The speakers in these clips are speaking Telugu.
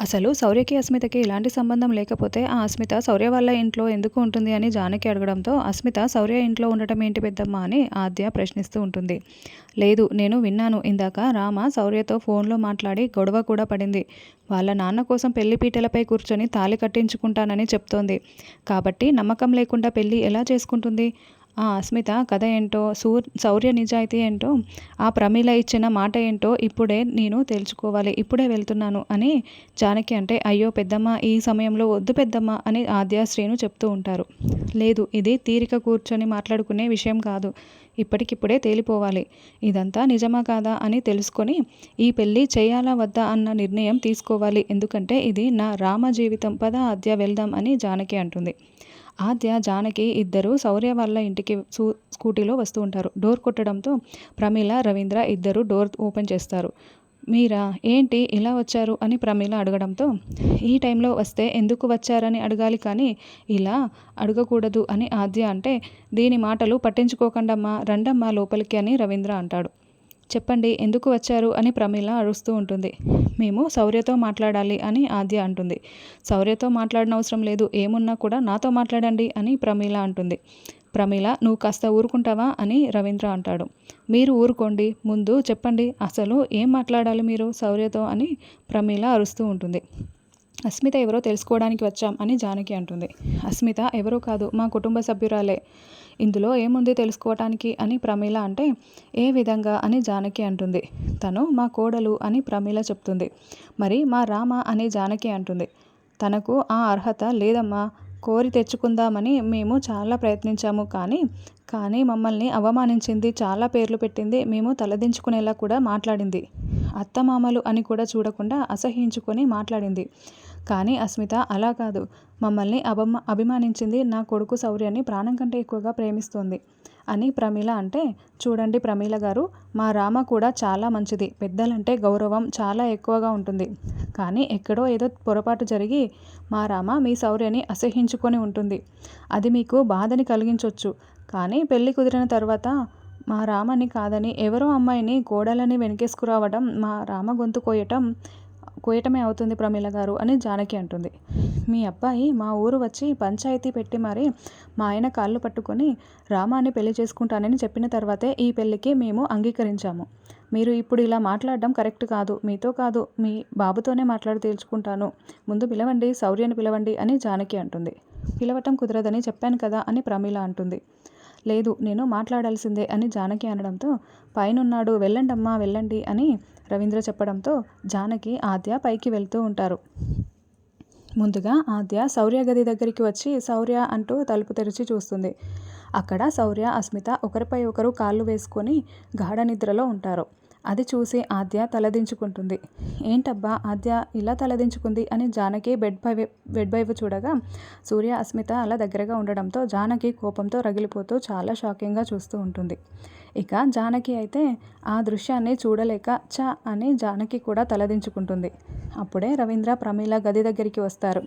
అసలు శౌర్యకి అస్మితకి ఇలాంటి సంబంధం లేకపోతే ఆ అస్మిత శౌర్య వాళ్ళ ఇంట్లో ఎందుకు ఉంటుంది అని జానకి అడగడంతో అస్మిత శౌర్య ఇంట్లో ఉండటం ఏంటి పెద్దమ్మ అని ఆద్య ప్రశ్నిస్తూ ఉంటుంది. లేదు నేను విన్నాను. ఇందాక రామ శౌర్యతో ఫోన్లో మాట్లాడి గొడవ కూడా పడింది. వాళ్ళ నాన్న కోసం పెళ్ళి పీటలపై కూర్చొని తాళి కట్టించుకుంటానని చెప్తోంది. కాబట్టి నమ్మకం లేకుండా పెళ్ళి ఎలా చేసుకుంటుంది? ఆ అస్మిత కథ ఏంటో సూర్ శౌర్య నిజాయితీ ఏంటో ఆ ప్రమీల ఇచ్చిన మాట ఏంటో ఇప్పుడే నేను తెలుసుకోవాలి ఇప్పుడే వెళ్తున్నాను అని జానకి అంటే అయ్యో పెద్దమ్మ ఈ సమయంలో వద్దు పెద్దమ్మ అని ఆద్యాశ్రీను చెప్తూ ఉంటారు. లేదు ఇది తీరిక కూర్చొని మాట్లాడుకునే విషయం కాదు ఇప్పటికిప్పుడే తేలిపోవాలి ఇదంతా నిజమా కాదా అని తెలుసుకొని ఈ పెళ్ళి చేయాలా వద్దా అన్న నిర్ణయం తీసుకోవాలి ఎందుకంటే ఇది నా రామ జీవితం పద ఆద్య వెళ్దాం అని జానకి అంటుంది. ఆద్య జానకి ఇద్దరు శౌర్య వాళ్ళ ఇంటికి స్కూటీలో వస్తూ ఉంటారు. డోర్ కొట్టడంతో ప్రమీల రవీంద్ర ఇద్దరు డోర్ ఓపెన్ చేస్తారు. మీరా ఏంటి ఇలా వచ్చారు? అని ప్రమీల అడగడంతో ఈ టైంలో వస్తే ఎందుకు వచ్చారని అడగాలి కానీ ఇలా అడగకూడదు అని ఆద్య అంటే దీని మాటలు పట్టించుకోకండమ్మా రండమ్మా లోపలికి అని రవీంద్ర అంటాడు. చెప్పండి ఎందుకు వచ్చారు అని ప్రమీల అరుస్తూ ఉంటుంది. మేము శౌర్యతో మాట్లాడాలి అని ఆద్య అంటుంది. శౌర్యతో మాట్లాడిన అవసరం లేదు ఏమున్నా కూడా నాతో మాట్లాడండి అని ప్రమీల అంటుంది. ప్రమీల నువ్వు కాస్త ఊరుకుంటావా అని రవీంద్ర అంటాడు. మీరు ఊరుకోండి ముందు చెప్పండి అసలు ఏం మాట్లాడాలి మీరు శౌర్యతో అని ప్రమీల అరుస్తూ ఉంటుంది. అస్మిత ఎవరో తెలుసుకోవడానికి వచ్చాం అని జానకి అంటుంది. అస్మిత ఎవరో కాదు మా కుటుంబ సభ్యురాలే. ఇందులో ఏముంది తెలుసుకోవటానికి అని ప్రమీల అంటే ఏ విధంగా అని జానకి అంటుంది. తను మా కోడలు అని ప్రమీల చెప్తుంది. మరి మా రామ అని జానకి అంటుంది. తనకు ఆ అర్హత లేదమ్మా కోరి తెచ్చుకుందామని మేము చాలా ప్రయత్నించాము కానీ కానీ మమ్మల్ని అవమానించింది చాలా పేర్లు పెట్టింది మేము తలదించుకునేలా కూడా మాట్లాడింది. అత్తమామలు అని కూడా చూడకుండా అసహించుకొని మాట్లాడింది. కానీ అస్మిత అలా కాదు. మమ్మల్ని అభమ అభిమానించింది నా కొడుకు శౌర్యాన్ని ప్రాణం కంటే ఎక్కువగా ప్రేమిస్తోంది అని ప్రమీల అంటే చూడండి ప్రమీల గారు మా రామ కూడా చాలా మంచిది. పెద్దలంటే గౌరవం చాలా ఎక్కువగా ఉంటుంది. కానీ ఎక్కడో ఏదో పొరపాటు జరిగి మా రామ మీ శౌర్యని అసహించుకొని ఉంటుంది. అది మీకు బాధని కలిగించవచ్చు కానీ పెళ్ళి కుదిరిన తర్వాత మా రామని కాదని ఎవరో అమ్మాయిని గోడలని వెనకేసుకురావడం మా రామ గొంతు కోయటం కోయటమే అవుతుంది ప్రమీల గారు అని జానకి అంటుంది. మీ అబ్బాయి మా ఊరు వచ్చి పంచాయతీ పెట్టి మరి మా ఆయన కాళ్ళు పట్టుకొని రామాన్ని పెళ్ళి చేసుకుంటానని చెప్పిన తర్వాతే ఈ పెళ్ళికి మేము అంగీకరించాము. మీరు ఇప్పుడు ఇలా మాట్లాడడం కరెక్ట్ కాదు మీతో కాదు మీ బాబుతోనే మాట్లాడి తేల్చుకుంటాను ముందు పిలవండి శౌర్యని పిలవండి అని జానకి అంటుంది. పిలవటం కుదరదని చెప్పాను కదా అని ప్రమీల అంటుంది. లేదు నేను మాట్లాడాల్సిందే అని జానకి అనడంతో పైనున్నాడు వెళ్ళండమ్మా వెళ్ళండి అని రవీంద్ర చెప్పడంతో జానకి ఆద్య పైకి వెళ్తూ ఉంటారు. ముందుగా ఆద్య శౌర్య గది దగ్గరికి వచ్చి శౌర్య అంటూ తలుపు తెరిచి చూస్తుంది. అక్కడ శౌర్య అస్మిత ఒకరిపై ఒకరు కాళ్ళు వేసుకొని గాఢ నిద్రలో ఉంటారు. అది చూసి ఆద్య తలదించుకుంటుంది. ఏంటబ్బా ఆద్య ఇలా తలదించుకుంది? అని జానకి బెడ్ పై బెడ్ వైపు చూడగా సూర్య అస్మిత అలా దగ్గరగా ఉండడంతో జానకి కోపంతో రగిలిపోతూ చాలా షాకింగ్గా చూస్తూ ఉంటుంది. ఇక జానకి అయితే ఆ దృశ్యాన్ని చూడలేక చ అని జానకి కూడా తలదించుకుంటుంది. అప్పుడే రవీంద్ర ప్రమీల గది దగ్గరికి వస్తారు.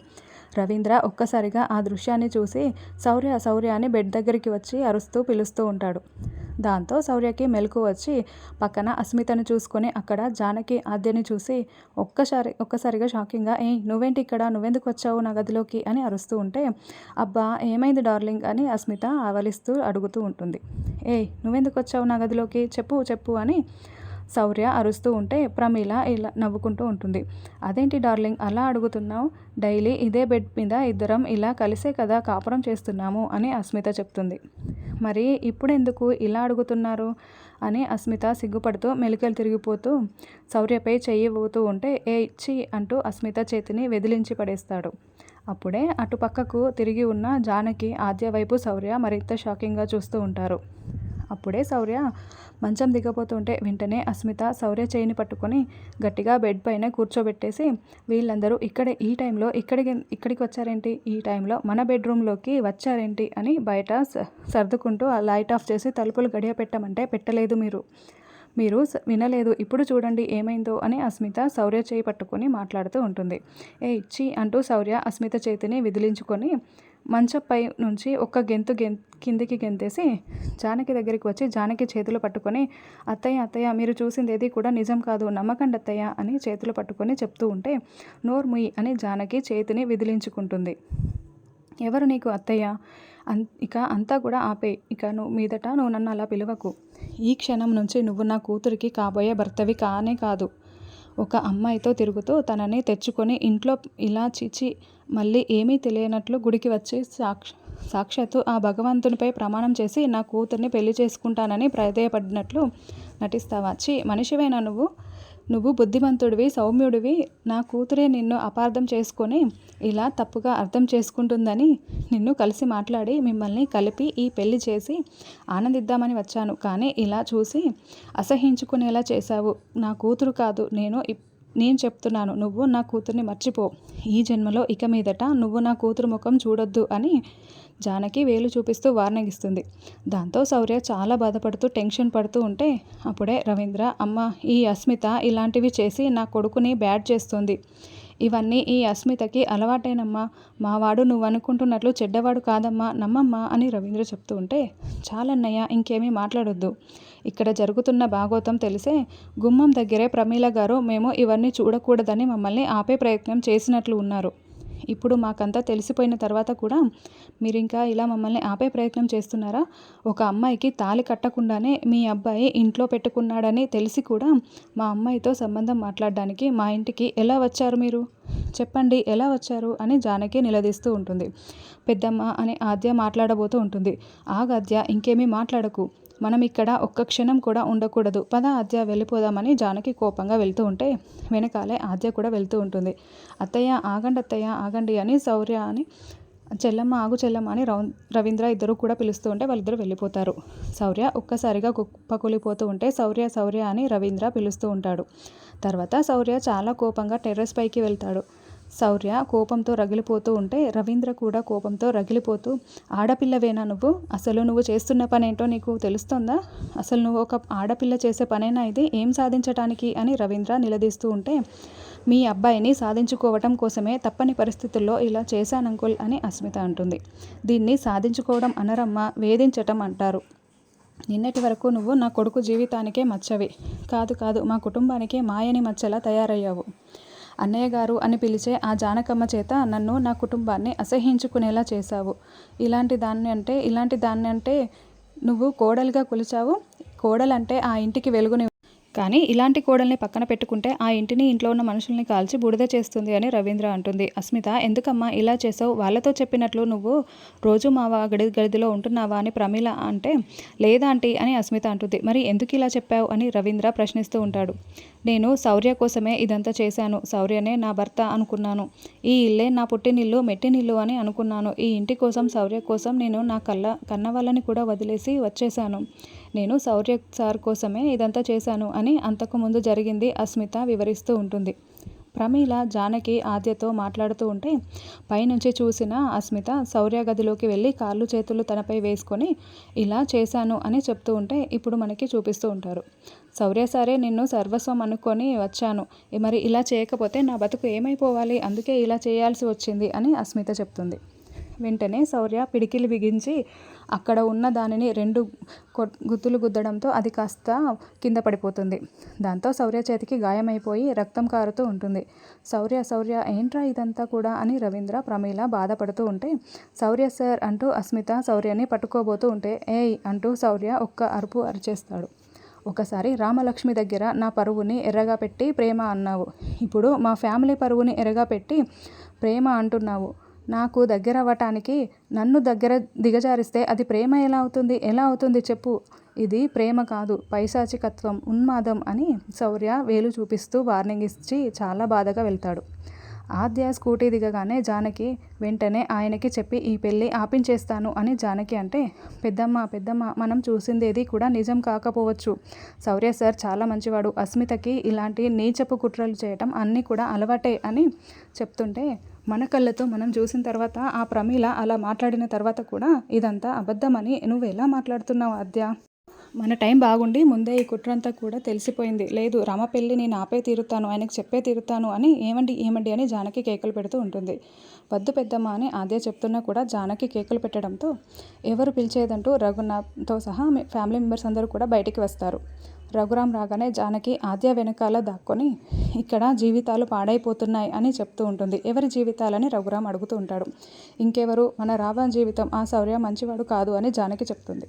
రవీంద్ర ఒక్కసారిగా ఆ దృశ్యాన్ని చూసి శౌర్య శౌర్య అని బెడ్ దగ్గరికి వచ్చి అరుస్తూ పిలుస్తూ ఉంటాడు. దాంతో శౌర్యకి మెలకు వచ్చి పక్కన అస్మితను చూసుకొని అక్కడ జానకి ఆద్యని చూసి ఒక్కసారి ఒక్కసారిగా షాకింగ్గా ఏ నువ్వేంటి ఇక్కడ? నువ్వెందుకు వచ్చావు నా గదిలోకి? అని అరుస్తూ ఉంటే అబ్బా ఏమైంది డార్లింగ్? అని అస్మిత ఆవలిస్తూ అడుగుతూ ఉంటుంది. ఏ నువ్వెందుకు వచ్చావు నా గదిలోకి? చెప్పు చెప్పు అని శౌర్య అరుస్తూ ఉంటే ప్రమీల ఇలా నవ్వుకుంటూ ఉంటుంది. అదేంటి డార్లింగ్ అలా అడుగుతున్నావు? డైలీ ఇదే బెడ్ మీద ఇద్దరం ఇలా కలిసే కదా కాపురం చేస్తున్నాము అని అస్మిత చెప్తుంది. మరి ఇప్పుడెందుకు ఇలా అడుగుతున్నారు? అని అస్మిత సిగ్గుపడుతూ మెలికలు తిరిగిపోతూ శౌర్యపై చెయ్యి ఊతూ ఉంటే ఏ ఇచ్చి అంటూ అస్మిత చేతిని వెదిలించి పడేస్తాడు. అప్పుడే అటు పక్కకు తిరిగి ఉన్న జానకి ఆద్య వైపు శౌర్య మరింత షాకింగ్గా చూస్తూ ఉంటారు. అప్పుడే శౌర్య మంచం దిగబోతుంటే వెంటనే అస్మిత శౌర్య చేయిని పట్టుకొని గట్టిగా బెడ్ పైన కూర్చోబెట్టేసి వీళ్ళందరూ ఇక్కడ ఈ టైంలో ఇక్కడికి ఇక్కడికి వచ్చారేంటి? ఈ టైంలో మన బెడ్రూమ్లోకి వచ్చారేంటి? అని బయట సర్దుకుంటూ ఆ లైట్ ఆఫ్ చేసి తలుపులు గడియ పెట్టమంటే పెట్టలేదు మీరు. మీరు వినలేదు ఇప్పుడు చూడండి ఏమైందో అని అస్మిత శౌర్య చేయి పట్టుకొని మాట్లాడుతూ ఉంటుంది. ఏ ఇచ్చి అంటూ శౌర్య అస్మిత చేతిని విదిలించుకొని మంచపై నుంచి ఒక్క గెంతు గెం కిందికి గెంతేసి జానకి దగ్గరికి వచ్చి జానకి చేతులు పట్టుకొని అత్తయ్య అత్తయ్య మీరు చూసింది ఏది కూడా నిజం కాదు నమ్మకండి అత్తయ్య అని చేతులు పట్టుకొని చెప్తూ ఉంటే నోర్ముయి అని జానకి చేతిని విదిలించుకుంటుంది. ఎవరు నీకు అత్తయ్య? అన్ ఇక అంతా కూడా ఆపే. ఇక నువ్వు మీదట నువ్వు నన్ను అలా పిలవకు. ఈ క్షణం నుంచి నువ్వు నా కూతురికి కాబోయే భర్తవి కానే కాదు. ఒక అమ్మాయితో తిరుగుతూ తనని తెచ్చుకొని ఇంట్లో ఇలా చిచి మళ్ళీ ఏమీ తెలియనట్లు గుడికి వచ్చి సాక్ష సాక్షాత్తు ఆ భగవంతునిపై ప్రమాణం చేసి నా కూతుర్ని పెళ్ళి చేసుకుంటానని ప్రాధేయపడినట్లు నటిస్తావా? చి మనిషివేనా నువ్వు? నువ్వు బుద్ధిమంతుడివి సౌమ్యుడివి నా కూతురే నిన్ను అపార్థం చేసుకొని ఇలా తప్పుగా అర్థం చేసుకుంటుందని నిన్ను కలిసి మాట్లాడి మిమ్మల్ని కలిపి ఈ పెళ్ళి చేసి ఆనందిద్దామని వచ్చాను. కానీ ఇలా చూసి అసహించుకునేలా చేశావు. నా కూతురు కాదు నేను ఇప్- నేను చెప్తున్నాను నువ్వు నా కూతుర్ని మర్చిపో. ఈ జన్మలో ఇక మీదట నువ్వు నా కూతురు ముఖం చూడొద్దు అని జానకి వేలు చూపిస్తూ వార్నగిస్తుంది దాంతో శౌర్య చాలా బాధపడుతూ టెన్షన్ పడుతూ ఉంటే అప్పుడే రవీంద్ర అమ్మ ఈ అస్మిత ఇలాంటివి చేసి నా కొడుకుని బ్యాడ్ చేస్తుంది. ఇవన్నీ ఈ అస్మితకి అలవాటేనమ్మా. మావాడు నువ్వు అనుకుంటున్నట్లు చెడ్డవాడు కాదమ్మా నమ్మమ్మా అని రవీంద్ర చెప్తూ ఉంటే చాలన్నయ్య ఇంకేమీ మాట్లాడొద్దు. ఇక్కడ జరుగుతున్న భాగోతం తెలిసే గుమ్మం దగ్గరే ప్రమీల గారు మేము ఇవన్నీ చూడకూడదని మమ్మల్ని ఆపే ప్రయత్నం చేసినట్లు ఉన్నారు. ఇప్పుడు మాకంతా తెలిసిపోయిన తర్వాత కూడా మీరు ఇంకా ఇలా మమ్మల్ని ఆపే ప్రయత్నం చేస్తున్నారా? ఒక అమ్మాయికి తాళి కట్టకుండానే మీ అబ్బాయి ఇంట్లో పెట్టుకున్నాడని తెలిసి కూడా మా అమ్మాయితో సంబంధం మాట్లాడడానికి మా ఇంటికి ఎలా వచ్చారు మీరు? చెప్పండి ఎలా వచ్చారు? అని జానకి నిలదీస్తూ ఉంటుంది. పెద్దమ్మ అని ఆద్య మాట్లాడబోతూ ఉంటుంది. ఆగాద్య ఇంకేమీ మాట్లాడకు. మనం ఇక్కడ ఒక్క క్షణం కూడా ఉండకూడదు. పద ఆద్య వెళ్ళిపోదామని జానకి కోపంగా వెళ్తూ ఉంటే వెనకాలే ఆద్య కూడా వెళ్తూ ఉంటుంది. అత్తయ్య ఆగండి అత్తయ్య ఆగండి అని శౌర్య అని చెల్లమ్మ ఆగు చెల్లమ్మ అని రవ రవీంద్ర ఇద్దరు కూడా పిలుస్తూ ఉంటే వాళ్ళిద్దరు వెళ్ళిపోతారు. శౌర్య ఒక్కసారిగా కుప్పకూలిపోతూ ఉంటే శౌర్య శౌర్య అని రవీంద్ర పిలుస్తూ ఉంటాడు. తర్వాత శౌర్య చాలా కోపంగా టెర్రస్ పైకి వెళ్తాడు. శౌర్య కోపంతో రగిలిపోతూ ఉంటే రవీంద్ర కూడా కోపంతో రగిలిపోతూ ఆడపిల్లవేనా నువ్వు? అసలు నువ్వు చేస్తున్న పనేంటో నీకు తెలుస్తుందా? అసలు నువ్వు ఒక ఆడపిల్ల చేసే పనేనా ఇది? ఏం సాధించటానికి? అని రవీంద్ర నిలదీస్తూ ఉంటే మీ అబ్బాయిని సాధించుకోవటం కోసమే తప్పని పరిస్థితుల్లో ఇలా చేశాను అంకుల్ అని అస్మిత అంటుంది. దీన్ని సాధించుకోవడం అనరమ్మ వేధించటం అంటారు. నిన్నటి వరకు నువ్వు నా కొడుకు జీవితానికే మచ్చవి. కాదు కాదు మా కుటుంబానికే మాయని మచ్చలా తయారయ్యావు. అన్నయ్య గారు అని పిలిచే ఆ జానకమ్మ చేత నన్ను నా కుటుంబాన్ని అసహ్యించుకునేలా చేశావు. ఇలాంటి దాన్ని అంటే ఇలాంటి దాన్ని అంటే నువ్వు కోడలుగా కొలిచావు. కోడలంటే ఆ ఇంటికి వెలుగుని కానీ ఇలాంటి కోడల్ని పక్కన పెట్టుకుంటే ఆ ఇంటిని ఇంట్లో ఉన్న మనుషుల్ని కాల్చి బూడిద చేస్తుంది అని రవీంద్ర అంటుంది. అస్మిత ఎందుకమ్మా ఇలా చేసావు? వాళ్ళతో చెప్పినట్లు నువ్వు రోజు మావా గడి గదిలో ఉంటున్నావా అని ప్రమీల అంటే లేదా అని అస్మిత అంటుంది. మరి ఎందుకు ఇలా చెప్పావు? అని రవీంద్ర ప్రశ్నిస్తూ ఉంటాడు. నేను శౌర్య కోసమే ఇదంతా చేశాను. శౌర్యనే నా భర్త అనుకున్నాను. ఈ ఇల్లే నా పుట్టినిల్లు మెట్టినిల్లు అని అనుకున్నాను. ఈ ఇంటి కోసం శౌర్య కోసం నేను నా కళ్ళ కన్న వాళ్ళని కూడా వదిలేసి వచ్చేసాను నేను శౌర్య సార్ కోసమే ఇదంతా చేశాను అని అంతకుముందు జరిగింది అస్మిత వివరిస్తూ ఉంటుంది. ప్రమీల జానకి ఆద్యతో మాట్లాడుతూ ఉంటే పైనుంచి చూసిన అస్మిత శౌర్య గదిలోకి వెళ్ళి కాళ్ళు చేతులు తనపై వేసుకొని ఇలా చేశాను అని చెప్తూ ఉంటే ఇప్పుడు మనకి చూపిస్తూ ఉంటారు. శౌర్య సారే నిన్ను సర్వస్వం అనుకొని వచ్చాను. మరి ఇలా చేయకపోతే నా బతుకు ఏమైపోవాలి? అందుకే ఇలా చేయాల్సి వచ్చింది అని అస్మిత చెప్తుంది. వెంటనే శౌర్య పిడికిలి బిగించి అక్కడ ఉన్న దానిని రెండు గుత్తులు గుద్దడంతో అది కాస్త కింద పడిపోతుంది. దాంతో శౌర్య చేతికి గాయమైపోయి రక్తం కారుతూ ఉంటుంది. శౌర్య శౌర్య ఏంట్రా ఇదంతా కూడా అని రవీంద్ర ప్రమీల బాధపడుతూ ఉంటే శౌర్య సార్ అంటూ అస్మిత శౌర్యని పట్టుకోబోతూ ఉంటే ఏయ్ అంటూ శౌర్య ఒక్క అరుపు అరిచేస్తాడు. ఒకసారి రామలక్ష్మి దగ్గర నా పరువుని ఎర్రగా పెట్టి ప్రేమ అన్నావు. ఇప్పుడు మా ఫ్యామిలీ పరువుని ఎర్రగా పెట్టి ప్రేమ అంటున్నావు. నాకు దగ్గర అవ్వటానికి నన్ను దగ్గర దిగజారిస్తే అది ప్రేమ ఎలా అవుతుంది? ఎలా అవుతుంది చెప్పు. ఇది ప్రేమ కాదు పైశాచికత్వం ఉన్మాదం అని శౌర్య వేలు చూపిస్తూ వార్నింగ్ ఇచ్చి చాలా బాధగా వెళ్తాడు. ఆద్య స్కూటీ దిగగానే జానకి వెంటనే ఆయనకి చెప్పి ఈ పెళ్ళి ఆపించేస్తాను అని జానకి అంటే పెద్దమ్మ పెద్దమ్మ మనం చూసిందేది కూడా నిజం కాకపోవచ్చు. శౌర్య సార్ చాలా మంచివాడు. అస్మితకి ఇలాంటి నీచపు కుట్రలు చేయటం అన్నీ కూడా అలవాటే అని చెప్తుంటే మన కళ్ళతో మనం చూసిన తర్వాత ఆ ప్రమీల అలా మాట్లాడిన తర్వాత కూడా ఇదంతా అబద్ధమని నువ్వు ఎలా మాట్లాడుతున్నావు అద్య మన టైం బాగుండి ముందే ఈ కుట్రంతా కూడా తెలిసిపోయింది. లేదు రమ పెళ్ళి నేను ఆపే తీరుతాను ఆయనకు చెప్పే తీరుతాను అని ఏమండి ఏమండి అని జానకి కేకలు పెడుతూ ఉంటుంది. వద్దు పెద్దమ్మ అని ఆద్య చెప్తున్నా కూడా జానకి కేకలు పెట్టడంతో ఎవరు పిలిచేదంటూ రఘునాథ్తో సహా మీ ఫ్యామిలీ మెంబర్స్ అందరూ కూడా బయటికి వస్తారు. రఘురాం రాగానే జానకి ఆద్య వెనకాల దాక్కొని ఇక్కడ జీవితాలు పాడైపోతున్నాయి అని చెప్తూ ఉంటుంది. ఎవరి జీవితాలని? రఘురాం అడుగుతూ ఉంటాడు. ఇంకెవరు? మన రావణ్ జీవితం. ఆ శౌర్య మంచివాడు కాదు అని జానకి చెప్తుంది.